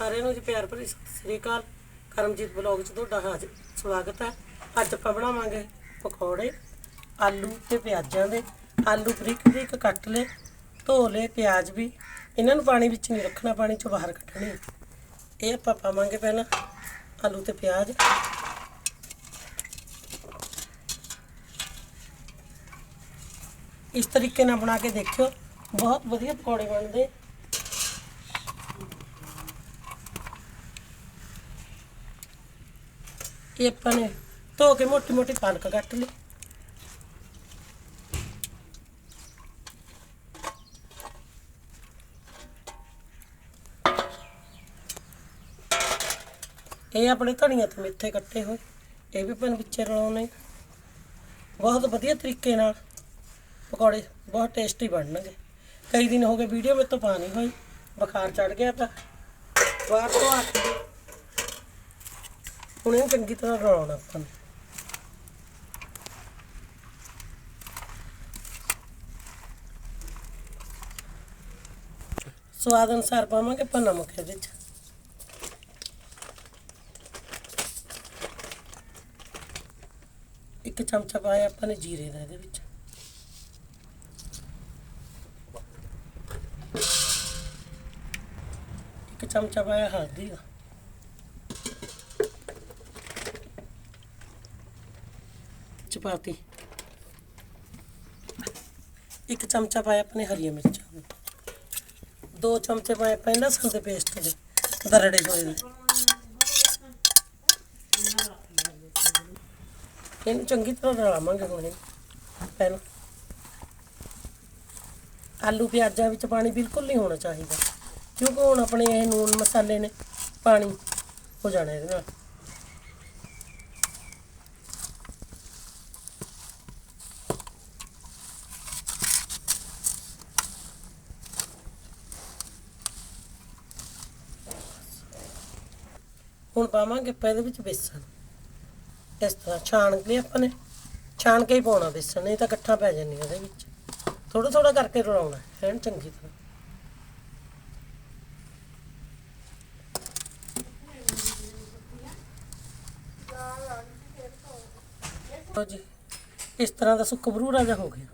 ਸਾਰਿਆਂ ਨੂੰ ਜੀ ਪਿਆਰ ਭਰੀ ਸਤਿ ਸ੍ਰੀ ਅਕਾਲ। ਕਰਮਜੀਤ ਬਲੌਗ 'ਚ ਤੁਹਾਡਾ ਹਾਜ਼ਰ ਸਵਾਗਤ ਹੈ। ਅੱਜ ਆਪਾਂ ਬਣਾਵਾਂਗੇ ਪਕੌੜੇ, ਆਲੂ ਤੇ ਪਿਆਜ਼ਾਂ ਦੇ। ਆਲੂ ਬਰੀਕ ਬਰੀਕ ਕੱਟ ਲਏ, ਧੋ ਲਏ ਪਿਆਜ਼ ਵੀ। ਇਹਨਾਂ ਨੂੰ ਪਾਣੀ ਵਿੱਚ ਨਹੀਂ ਰੱਖਣਾ, ਪਾਣੀ ਚੋਂ ਬਾਹਰ ਕੱਢਣੇ ਇਹ ਆਪਾਂ ਪਾਵਾਂਗੇ ਪਹਿਲਾਂ ਆਲੂ ਤੇ ਪਿਆਜ਼। ਇਸ ਤਰੀਕੇ ਨਾਲ ਬਣਾ ਕੇ ਦੇਖਿਓ, ਬਹੁਤ ਵਧੀਆ ਪਕੌੜੇ ਬਣਦੇ। ਇਹ ਆਪਾਂ ਨੇ ਧੋ ਕੇ ਮੋਟੀ ਮੋਟੀ ਪਾਲਕ ਕੱਟ ਲਈ ਇਹ ਆਪਣੇ ਧਨੀਆ ਤੇ ਮੇਥੇ ਕੱਟੇ ਹੋਏ ਇਹ ਵੀ ਆਪਾਂ ਨੇ ਵਿੱਚੇ ਰਲਾਉਣੇ ਬਹੁਤ ਵਧੀਆ ਤਰੀਕੇ ਨਾਲ ਪਕੌੜੇ ਬਹੁਤ ਟੇਸਟੀ ਬਣਨਗੇ ਕਈ ਦਿਨ ਹੋ ਗਏ ਵੀਡੀਓ ਮੇਰੇ ਤੋਂ ਪਾ ਨਹੀਂ ਹੋਈ ਬੁਖਾਰ ਚੜ ਗਿਆ ਤਾਂ ਬਾਹਰ ਤੋਂ ਆ ਕੇ ਹੁਣ ਇਹਨੂੰ ਚੰਗੀ ਤਰ੍ਹਾਂ ਰਲਾਉਣਾ ਆਪਾਂ ਨੇ। ਸਵਾਦ ਅਨੁਸਾਰ ਪਾਵਾਂਗੇ ਆਪਾਂ ਨਮਕ ਇਹਦੇ ਵਿੱਚ ਇੱਕ ਚਮਚਾ ਪਾਇਆ ਆਪਾਂ ਨੇ ਜੀਰੇ ਦਾ ਇਹਦੇ ਵਿੱਚ। ਇੱਕ ਚਮਚਾ ਪਾਇਆ ਹਲਦੀ ਦਾ। ਚਪਾਤੀ ਇੱਕ ਚਮਚਾ ਪਾਇਆ ਆਪਣੇ ਹਰੀਆਂ ਮਿਰਚਾਂ ਦਾ। ਦੋ ਚਮਚੇ ਪਾਏ ਆਪਾਂ ਲਸਣ ਦੇ ਪੇਸਟ ਦੇ ਦਰੜੇ ਹੋਏ ਦੇ ਇਹਨੂੰ ਚੰਗੀ ਤਰ੍ਹਾਂ ਰਲਾਵਾਂਗੇ ਹੁਣ ਇਹ ਪਹਿਲਾਂ ਆਲੂ ਪਿਆਜ਼ਾਂ ਵਿੱਚ ਪਾਣੀ ਬਿਲਕੁਲ ਨਹੀਂ ਹੋਣਾ ਚਾਹੀਦਾ, ਕਿਉਂਕਿ ਹੁਣ ਆਪਣੇ ਇਹ ਨੂਨ ਮਸਾਲੇ ਨੇ, ਪਾਣੀ ਹੋ ਜਾਣਾ ਇਹਦੇ ਨਾਲ। ਪਾਵਾਂਗੇ, ਆਪਾਂ ਇਹਦੇ ਵਿੱਚ ਬੇਸਣ। ਇਸ ਤਰ੍ਹਾਂ ਛਾਣ ਕੇ ਆਪਾਂ ਨੇ। ਛਾਣ ਕੇ ਹੀ ਪਾਉਣਾ ਬੇਸਣ, ਨਹੀਂ ਤਾਂ ਇਕੱਠਾ ਪੈ ਜਾਂਦੀ ਉਹਦੇ ਵਿੱਚ। ਥੋੜਾ ਥੋੜਾ ਕਰਕੇ ਰਲਾਉਣਾ, ਐਨ ਚੰਗੀ ਤਰ੍ਹਾਂ। ਲਓ ਜੀ, ਇਸ ਤਰ੍ਹਾਂ ਦਾ ਸੁੱਕ ਬਰੂਰਾ ਜਿਹਾ ਹੋ ਗਿਆ।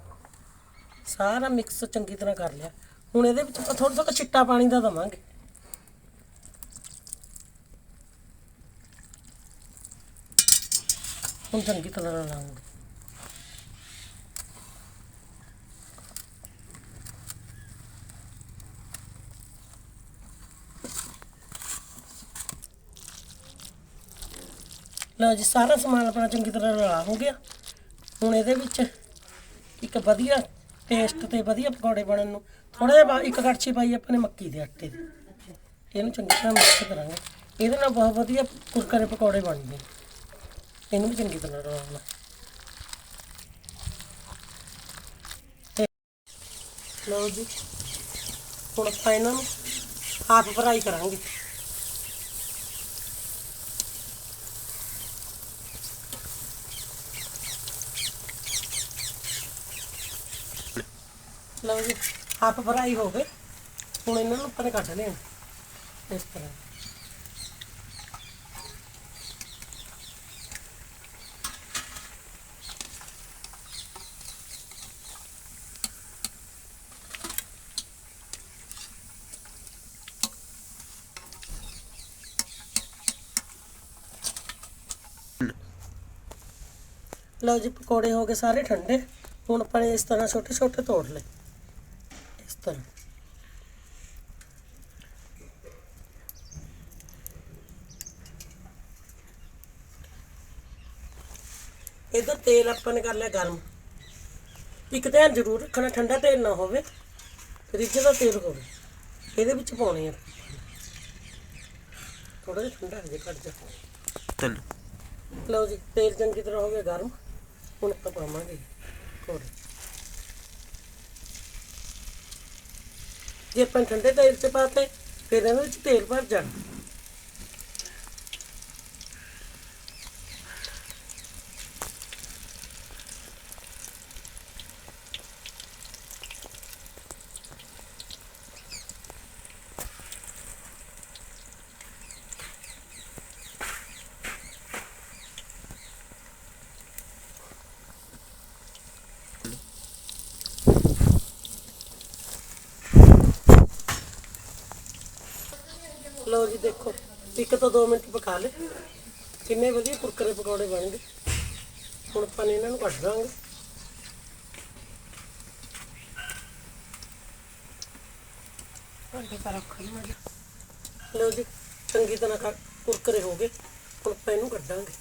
ਸਾਰਾ ਮਿਕਸ ਚੰਗੀ ਤਰ੍ਹਾਂ ਕਰ ਲਿਆ। ਹੁਣ ਇਹਦੇ ਵਿੱਚ ਥੋੜਾ ਥੋੜਾ ਚਿੱਟਾ ਪਾਣੀ ਦਾ ਦਵਾਂਗੇ। ਹੁਣ ਚੰਗੀ ਤਰ੍ਹਾਂ ਰਲਾਉਂਗੇ ਲਓ ਜੀ ਸਾਰਾ ਸਮਾਨ ਆਪਣਾ ਚੰਗੀ ਤਰ੍ਹਾਂ ਰਲਾ ਹੋ ਗਿਆ ਹੁਣ ਇਹਦੇ ਵਿੱਚ ਇੱਕ ਵਧੀਆ ਟੇਸਟ ਤੇ ਵਧੀਆ ਪਕੌੜੇ ਬਣਨ ਨੂੰ ਥੋੜਾ ਜਿਹਾ ਇੱਕ ਕੜਛੀ ਪਾਈ ਆਪਾਂ ਨੇ ਮੱਕੀ ਦੇ ਆਟੇ ਦੀ ਇਹਨੂੰ ਚੰਗੀ ਤਰ੍ਹਾਂ ਮਿਕਸ ਕਰਾਂਗੇ ਇਹਦੇ ਨਾਲ ਬਹੁਤ ਵਧੀਆ ਕੁਰਕਰੇ ਪਕੌੜੇ ਬਣਦੇ ਨੇ ਇਹਨੂੰ ਵੀ ਚੰਗੀ ਤਰ੍ਹਾਂ ਰਲਾਉਣਾ ਤੇ ਲਓ ਜੀ, ਹੁਣ ਆਪਾਂ ਇਹਨਾਂ ਨੂੰ ਹਾਫ ਫਰਾਈ ਕਰਾਂਗੇ। ਲਓ ਜੀ ਹਾਫ ਫਰਾਈ ਹੋ ਗਏ। ਹੁਣ ਇਹਨਾਂ ਨੂੰ ਆਪਾਂ ਨੇ ਕੱਢ ਲੈਣਾ ਇਸ ਤਰ੍ਹਾਂ ਲਓ ਜੀ ਪਕੌੜੇ ਹੋ ਗਏ ਸਾਰੇ ਠੰਡੇ। ਹੁਣ ਆਪਾਂ ਨੇ ਇਸ ਤਰ੍ਹਾਂ ਛੋਟੇ ਛੋਟੇ ਤੋੜ ਲਏ। ਇਸ ਤਰ੍ਹਾਂ। ਇਹਦਾ ਤੇਲ ਆਪਾਂ ਨੇ ਕਰ ਲਿਆ ਗਰਮ। ਇੱਕ ਧਿਆਨ ਜ਼ਰੂਰ ਰੱਖਣਾ ਠੰਡਾ ਤੇਲ ਨਾ ਹੋਵੇ ਫਰਿੱਜ ਦਾ ਤੇਲ ਹੋਵੇ। ਇਹਦੇ ਵਿੱਚ ਪਾਉਣੇ ਆ। ਥੋੜਾ ਜਿਹਾ ਠੰਡਾ ਹੋ ਜੇ ਘੱਟ ਜਾ। ਤਿੰਨ ਲਓ ਜੀ ਤੇਲ ਚੰਗੀ ਤਰ੍ਹਾਂ ਹੋ ਗਿਆ ਗਰਮ। ਹੁਣ ਆਪਾਂ ਪਾਵਾਂਗੇ ਕੋੜੇ ਜੇ ਆਪਾਂ ਠੰਡੇ ਤੇਲ 'ਚ ਪਾਤੇ, ਫਿਰ ਇਹਦੇ ਵਿੱਚ ਤੇਲ ਭਰ ਜਾਣਾ। ਲਓ ਜੀ ਦੇਖੋ ਇੱਕ ਤੋਂ 2 ਮਿੰਟ ਪਕਾ ਲਏ। ਕਿੰਨੇ ਵਧੀਆ ਕੁਰਕਰੇ ਪਕੌੜੇ ਬਣ ਗਏ। ਹੁਣ ਆਪਾਂ ਨੇ ਇਹਨਾਂ ਨੂੰ ਕੱਢ ਦਾਂਗੇ। ਭਾਂਡੇ ਪਰ ਰੱਖ ਲਈ ਲਓ ਜੀ ਚੰਗੀ ਤਰ੍ਹਾਂ ਕੁਰਕਰੇ ਹੋ ਗਏ। ਹੁਣ ਆਪਾਂ ਇਹਨੂੰ ਕੱਢਾਂਗੇ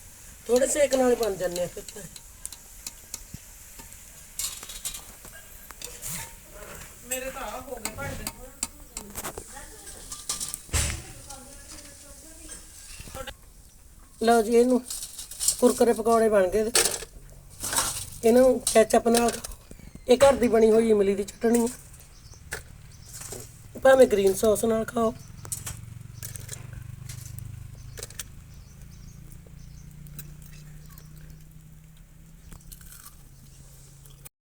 ਥੋੜੇ ਸੇਕ ਨਾਲ ਬਣ ਜਾਂਦੇ ਆ ਫਿਰ ਤਾਂ। ਮੇਰੇ ਤਾਂ ਆ ਹੋ ਗਏ ਭਾਂਡੇ। ਲਓ ਜੀ, ਇਹਨੂੰ ਕੁਰਕਰੇ ਪਕੌੜੇ ਬਣ ਗਏ ਇਹਦੇ। ਇਹਨਾਂ ਨੂੰ ਕੈਚਅਪ ਨਾਲ ਖਾਓ ਇਹ ਘਰ ਦੀ ਬਣੀ ਹੋਈ ਇਮਲੀ ਦੀ ਚਟਣੀ ਭਾਵੇਂ ਗ੍ਰੀਨ ਸੌਸ ਨਾਲ ਖਾਓ